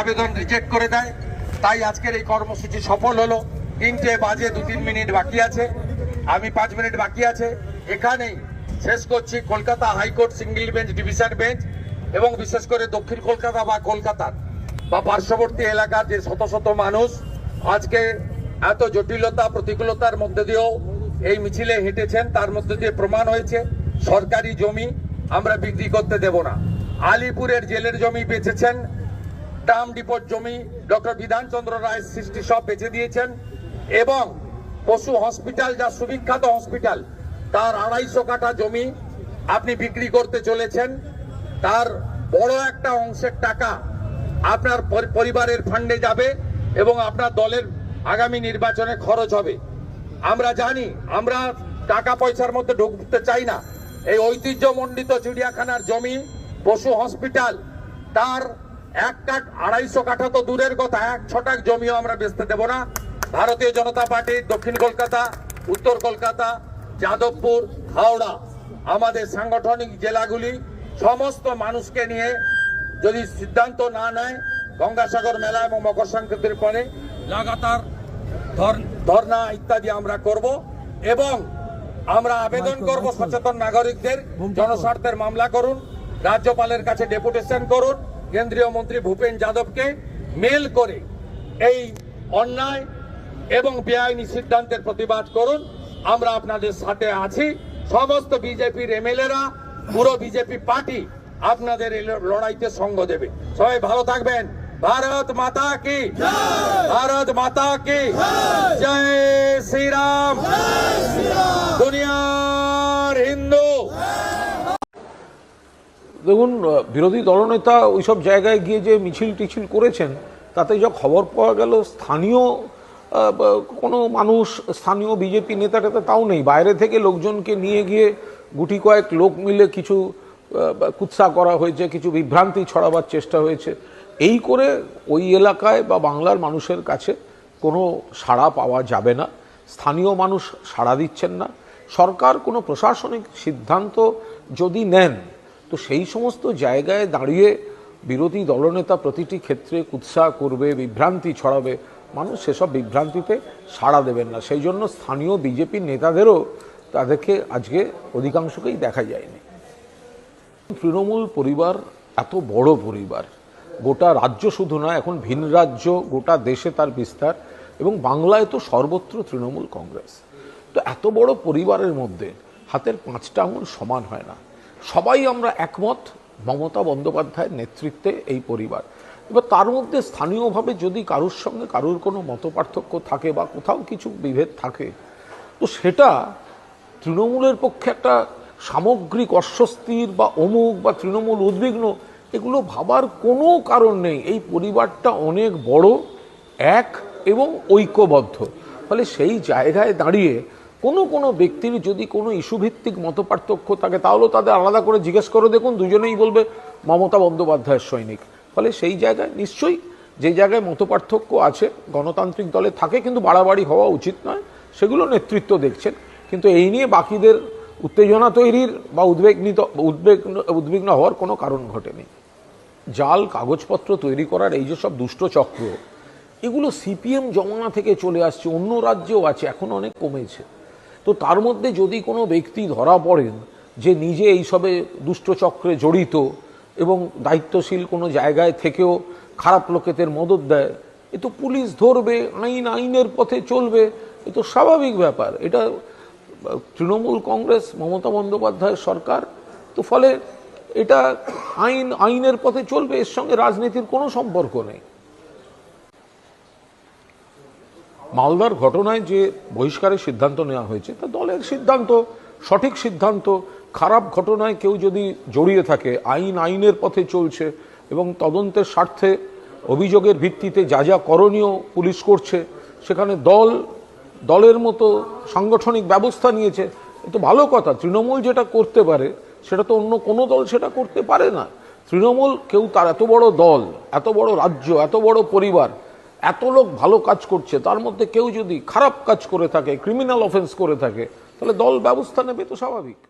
আবেদন রিজেক্ট করে দেয়। তাই আজকের এই কর্মসূচি সফল হলো। তিনটে বাজে দু তিন মিনিট বাকি আছে। আমি পাঁচ মিনিট বাকি আছে। এখানেই শেষ করছি Kolkata high court single bench, division bench এবং বিশেষ করে দক্ষিণ কলকাতা বা কলকাতার বা পার্শ্ববর্তী এলাকার যে শত শত মানুষ, আজকে এত জটিলতা, প্রতিকূলতার মধ্যে দিয়েও এই মিছিলে হেঁটেছেন। তার মধ্যে দিয়ে প্রমাণ হয়েছে, সরকারি জমি আমরা বিক্রি করতে দেব না। আলিপুরের জেলের জমি বেচেছেন। ট্রাম ডিপোর জমি ডক্টর বিধানচন্দ্র রায় সৃষ্টি সব বেচে দিয়েছেন এবং পশু হসপিটাল যা সুবিখ্যাত হসপিটাল, তার আড়াইশো কাঠা জমি আপনি বিক্রি করতে চলেছেন। তার বড় একটা অংশের টাকা আপনার পরিবারের ফান্ডে যাবে এবং আপনার দলের আগামী নির্বাচনে খরচ হবে। আমরা জানি, আমরা টাকা পয়সার মধ্যে ঢুকতে চাই না। এই ঐতিহ্যমণ্ডিত চিড়িয়াখানার জমি, পশু হসপিটাল, তার এক কাঠ আড়াইশো কাঠা তো দূরের কথা এক ছটাক জমিও আমরা বেচতে দেব না। ভারতীয় জনতা পার্টি দক্ষিণ কলকাতা উত্তর কলকাতা যাদবপুর হাওড়া আমাদের সাংগঠনিক জেলাগুলি সমস্ত মানুষকে নিয়ে যদি সিদ্ধান্ত না নেয় গঙ্গাসাগর মেলা এবং মকর সংক্রান্তির পরে লাগাতার ধর- ধর্ণা ইত্যাদি আমরা করব এবং আমরা আবেদন করব সচেতন নাগরিকদের জনস্বার্থের মামলা করুন রাজ্যপালের কাছে ডেপুটেশন করুন কেন্দ্রীয় মন্ত্রী ভূপেন যাদবকে মেল করে এই অন্যায় এবং বেআইনি সিদ্ধান্তের প্রতিবাদ করুন। আমরা আপনাদের সাথে আছি। সমস্ত বিজেপির এমএলএরা পুরো বিজেপি পার্টি আপনাদের এই লড়াইতে সঙ্গ দেবে। সবাই ভালো থাকবেন। ভারত মাতা কি? ভারত মাতা কি? জয় শ্রীরাম! দেখুন বিরোধী দলনেতা ওইসব জায়গায় গিয়ে যে মিছিল টিছিল করেছেন, তাতে যা খবর পাওয়া গেল, স্থানীয় কোনো মানুষ, স্থানীয় বিজেপি নেতা টেতা তাও নেই। বাইরে থেকে লোকজনকে নিয়ে গিয়ে গুটি কয়েক লোক মিলে কিছু কুৎসা করা হয়েছে, কিছু বিভ্রান্তি ছড়াবার চেষ্টা হয়েছে। এই করে ওই এলাকায় বা বাংলার মানুষের কাছে কোনো সাড়া পাওয়া যাবে না। স্থানীয় মানুষ সাড়া দিচ্ছেন না। সরকার কোনো প্রশাসনিক সিদ্ধান্ত যদি নেন তো সেই সমস্ত জায়গায় দাঁড়িয়ে বিরোধী দলনেতা প্রতিটি ক্ষেত্রে কুৎসা করবে, বিভ্রান্তি ছড়াবে। মানুষ সেসব বিভ্রান্তিতে সাড়া দেবেন না। সেই জন্য স্থানীয় বিজেপির নেতাদেরও তাদেরকে আজকে অধিকাংশকেই দেখা যায়নি। তৃণমূল পরিবার এত বড় পরিবার। গোটা রাজ্য শুধু নয়, এখন ভিন রাজ্য, গোটা দেশে তার বিস্তার এবং বাংলায় তো সর্বত্র তৃণমূল কংগ্রেস। তো এত বড় পরিবারের মধ্যে হাতের পাঁচটা আঙুল সমান হয় না। সবাই আমরা একমত, মমতা বন্দ্যোপাধ্যায়ের নেতৃত্বে এই পরিবার। এবার তার মধ্যে স্থানীয়ভাবে যদি কারুর সঙ্গে কারুর কোনো মতপার্থক্য থাকে বা কোথাও কিছু বিভেদ থাকে, তো সেটা তৃণমূলের পক্ষে একটা সামগ্রিক অস্বস্তির বা অমুক বা তৃণমূল উদ্বিগ্ন, এগুলো ভাবার কোনো কারণ নেই। এই পরিবারটা অনেক বড়, এক এবং ঐক্যবদ্ধ। ফলে সেই জায়গায় দাঁড়িয়ে কোনো কোনো ব্যক্তির যদি কোনো ইস্যুভিত্তিক মতপার্থক্য থাকে, তাহলেও তাদের আলাদা করে জিজ্ঞেস করে। দেখুন, দুজনেই বলবে মমতা বন্দ্যোপাধ্যায়ের সৈনিক। ফলে সেই জায়গায় নিশ্চয়ই যে জায়গায় মতপার্থক্য আছে, গণতান্ত্রিক দলে থাকে, কিন্তু বাড়াবাড়ি হওয়া উচিত নয়। সেগুলো নেতৃত্ব দেখছেন। কিন্তু এই নিয়ে বাকিদের উত্তেজনা তৈরির বা উদ্বেগনিত উদ্বেগ উদ্বিগ্ন হওয়ার কোনো কারণ ঘটেনি। জাল, কাগজপত্র তৈরি করার এই যে সব দুষ্ট চক্র, এগুলো সিপিএম জমানা থেকে চলে আসছে, অন্য রাজ্যেও আছে, এখন অনেক কমেছে। তো তার মধ্যে যদি কোনো ব্যক্তি ধরা পড়েন যে নিজে এইসবে দুষ্ট চক্রে জড়িত এবং দায়িত্বশীল কোনো জায়গায় থেকেও খারাপ লোকেদের মদত দেয়, এ তো পুলিশ ধরবে, আইন, আইনের পথে চলবে, এ তো স্বাভাবিক ব্যাপার। এটা, তৃণমূল কংগ্রেস, মমতা বন্দ্যোপাধ্যায়ের সরকার, তো ফলে এটা আইন, আইনের পথে চলবে, এর সঙ্গে রাজনীতির কোনো সম্পর্ক নেই। মালদার ঘটনায় যে বহিষ্কারের সিদ্ধান্ত নেওয়া হয়েছে, তা দলের সিদ্ধান্ত, সঠিক সিদ্ধান্ত, খারাপ ঘটনায় কেউ যদি জড়িয়ে থাকে, আইন আইনের পথে চলছে এবং তদন্তের স্বার্থে অভিযোগের ভিত্তিতে যা যা করণীয় পুলিশ করছে, সেখানে দল, দলের মতো সাংগঠনিক ব্যবস্থা নিয়েছে, এ তো ভালো কথা। তৃণমূল যেটা করতে পারে, সেটা তো অন্য কোনো দল সেটা করতে পারে না। তৃণমূল কেউ তার এত বড় দল, এত বড় রাজ্য, এত বড় পরিবার এত লোক ভালো কাজ করছে, তার মধ্যে কেউ যদি খারাপ কাজ করে থাকে ক্রিমিনাল অফেন্স করে থাকে, তাহলে দল ব্যবস্থা নেবে তো স্বাভাবিক।